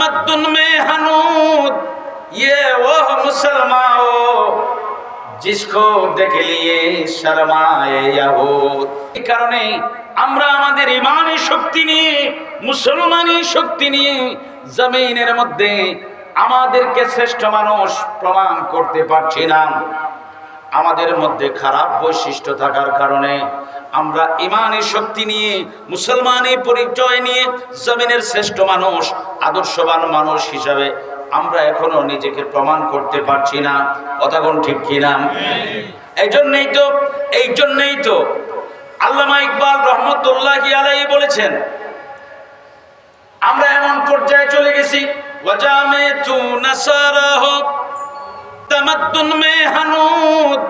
तमद्दुन में हनूद ये वो मुसलमान जिसको देख लिए शर्माए यहूद এই কারণে আমরা আমাদের ইমানি শক্তি নিয়ে মুসলমানি শক্তি নিয়ে জমিনের মধ্যে আমাদেরকে শ্রেষ্ঠ মানুষ প্রমাণ করতে পারছি না আমাদের মধ্যে খারাপ বৈশিষ্ট্য থাকার কারণে আমরা ইমানের শক্তি নিয়ে মুসলমানের পরিচয় নিয়ে জমিনের শ্রেষ্ঠ মানুষ, আদর্শবান মানুষ হিসাবে আমরা এখনও নিজেকে প্রমাণ করতে পারছি না। কথা কোন ঠিক কিনা? এই জন্যই তো, এই জন্যই তো আল্লামা ইকবাল রহমতুল্লাহ আলাই বলেছেন, আমরা এমন পর্যায়ে চলে গেছি তু तमद्दुन में हनूद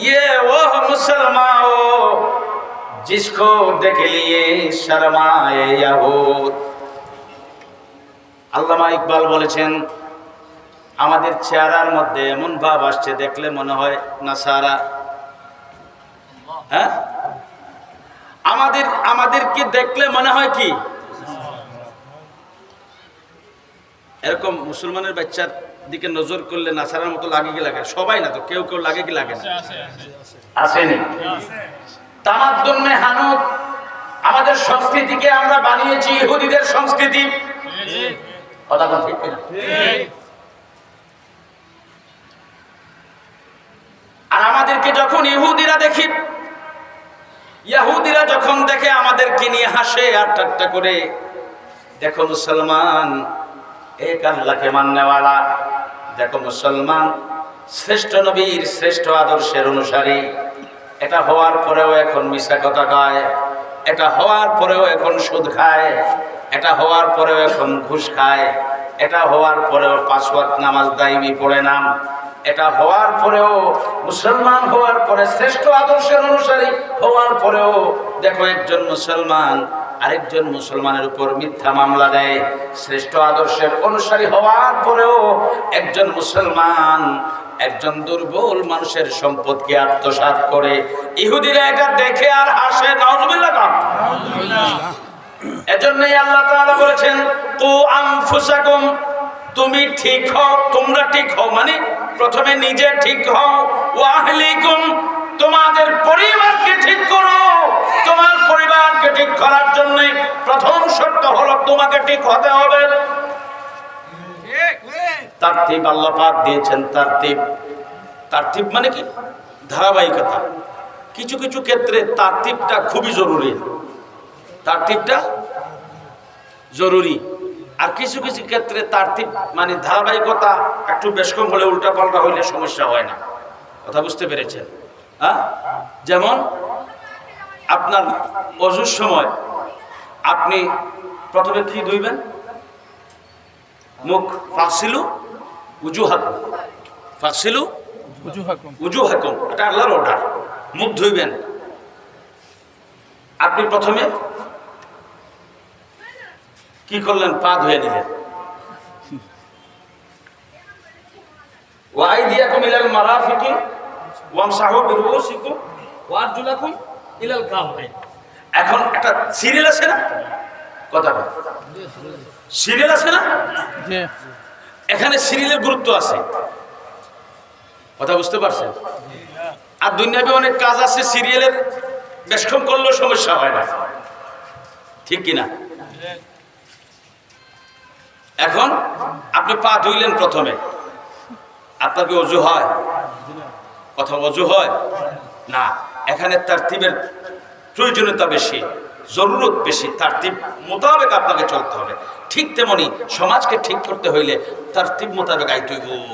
ये वो मुसलमान हो जिसको देख लिए शर्माए यहूद আল্লামা ইকবাল বলেছেন আমাদের চেহারার মধ্যে এমন ভাব আসছে দেখলে মনে হয় নাসারা হ্যাঁ আমাদের আমাদেরকে দেখলে মনে হয় কি এরকম মুসলমানের বাচ্চার দিকে নজর করলে নাসারার মতো লাগে কি লাগে? সবাই না তো কেউ কেউ লাগে কি লাগে না? আসেনি। তামাদ্দুন মে হানুত আমাদের সংস্কৃতিকে আমরা বানিয়েছি ইহুদিদের সংস্কৃতি। কথা বল ঠিক কিনা? আর আমাদেরকে যখন ইহুদিরা দেখি ইহুদিরা যখন দেখে আমাদেরকে নিয়ে হাসে আর ঠাট্টা করে দেখো মুসলমান এক আল্লাহকে মাননেওয়ালা দেখো, মুসলমান শ্রেষ্ঠ নবীর শ্রেষ্ঠ আদর্শের অনুসারী। এটা হওয়ার পরেও এখন মিশা কথা কয়, এটা হওয়ার পরেও এখন সুদ খায়, এটা হওয়ার পরেও এখন ঘুষ খায়, এটা হওয়ার পরেও পাঁচ নামাজ দাইমি পড়ে নাম, এটা হওয়ার পরেও মুসলমান হওয়ার পরে শ্রেষ্ঠ আদর্শের অনুসারী হওয়ার পরেও দেখো একজন মুসলমান আরেকজন মুসলমানের উপর মিথ্যা মামলা দেয়, শ্রেষ্ঠ আদর্শের অনুসারী হওয়ার পরেও একজন মুসলমান একজন দুর্বল মানুষের সম্পদকে আত্মসাৎ করে, ইহুদিরা এটা দেখে আর হাসে, নাউজুবিল্লাহ কম এজন্যই আল্লাহ বলেছেন, কু আনফুসাকুম, তুমি ঠিক হও, তোমরা ঠিক হও। মানে প্রথমে নিজে ঠিক হও ওয়াহলিকুম তোমাদের পরিবারকে ঠিক করো। তোমার পরিবারকে ঠিক করার জন্য প্রথম শর্ত হলো তোমাকে ঠিক হতে হবে। দিয়েছেন মানে কি? ধারাবাহিকতা। কিছু কিছু ক্ষেত্রে খুবই জরুরি। জরুরি। আর কিছু কিছু ক্ষেত্রে মানে ধারাবাহিকতা একটু বেশ কম হলে উল্টা পাল্টা হইলে সমস্যা হয় না। কথা বুঝতে পেরেছেন? যেমন আপনার অজুর সময় আপনি প্রথমে কি ধুইবেন? মুখ ফাঁকছিলু উজু হাত ফাঁকছিলু উজু হাকুম এটা আল্লাহর অর্ডার মুখ ধুইবেন। আপনি প্রথমে কি করলেন? পা ধুয়ে নিলেন। ওয়াই দিয়াকুম মারা মারাফিকি ওয়ামসাহু বিরুসিকুম ওয়ারজুলাকুম ইলাল কাবাইন এখন একটা সিরিয়াল আছে না? কথাটা সিরিয়াল আছে না? এখানে সিরিয়ালের গুরুত্ব আছে। কথা বুঝতে পারছেন? আর দুনিয়াবি অনেক কাজ আছে সিরিয়ালের বেশকম করলেও সমস্যা হয় না। ঠিক কিনা? এখন আপনি পা ধুইলেন প্রথমে। আপনাকে অজু হয়? কথা অজু হয়? না, এখানে তার তিবের প্রয়োজনীয়তা বেশি, জরুরত বেশি। তার তিব মোতাবেক আপনাকে চলতে হবে। ঠিক তেমনি সমাজকে ঠিক করতে হইলে তার তিব মোতাবেক আইতে হইব।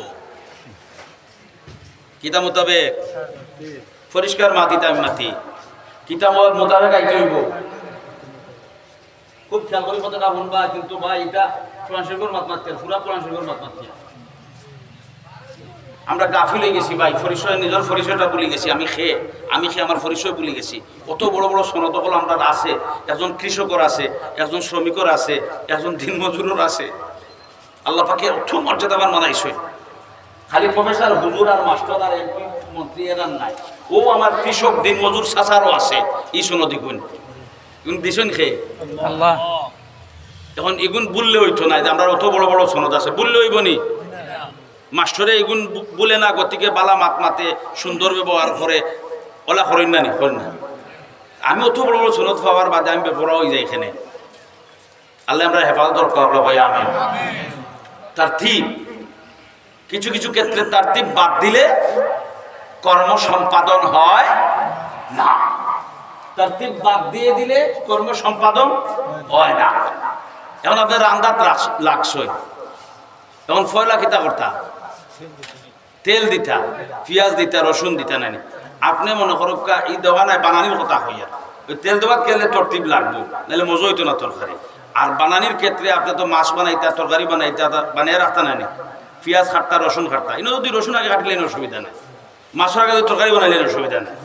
কিতা মোতাবেক? পরিষ্কার মাটি তাই মাটি। কিতা মোতাবেক আইতে হইব? খুব খেয়াল করে কথাটা শুনবা, কিন্তু ভাই, এটা কোরআন শরীফের মাত মাততে পুরা কোরআন শরীফের মাত মাততে আমরা গাফিল হয়ে গেছি ভাই পরিচয় নিজের পরিচয়টা ভুলে গেছি আমি খেয়ে আমি খেয়ে আমার পরিচয় ভুলে গেছি। কত বড় বড় সনদকল আমরা আছে একজন কৃষকর আছে একজন শ্রমিকর আছে একজন দিনমজুরের আছে। আল্লাহ পাকে অর্থ মর্যাদাবান মানাইছে খালি প্রফেসর হুজুর আর মাস্টার আর এমপি মন্ত্রী এরার নাই। ও আমার কৃষক দিনমজুর চাচারও আছে এই সনদি গুণ দিছেন খেয়ে আল্লাহ। এখন এগুন বললে হইতো না যে আমরা অত বড় বড় সনদ আছে বললে হইব নি মাস্টরে এগুন বলে না, গতিকে বালা মাত মাতে সুন্দর ব্যবহার করে, ওলা করেন না নি, করেন না। আমি অত বড় বড় সনদ পাওয়ার বাদে আমি বেপরা হয়ে যাই এখানে। আল্লাহ আমরা হেফাজত করব ভাই আমি তার ঠিক কিছু কিছু ক্ষেত্রে তার ঠিক বাদ দিলে কর্ম সম্পাদন হয় না। তার ঠিক বাদ দিয়ে দিলে কর্ম সম্পাদন হয় না। এখন আপনার রান্দাত লাগছই এখন ফয়লা কিতা করতা? তেল দিতা, পিঁয়াজ দিতা, রসুন দিতা নাই আপনি মনে করো কা এই দোকানায় বানানির কথা হইয়া ওই তেল দেওয়ার গেলে টিপ লাগবো, নাহলে মজা হইতো না তরকারি। আর বানানির ক্ষেত্রে আপনি তো মাছ বানাইতা, তরকারি বানাইতা বানিয়ে রাখতা নাই পিঁয়াজ খাটতা, রসুন খাটতা এনে যদি রসুন আগে কাটলেন অসুবিধা নাই। মাছের আগে তরকারি বানাইলেন অসুবিধা নাই।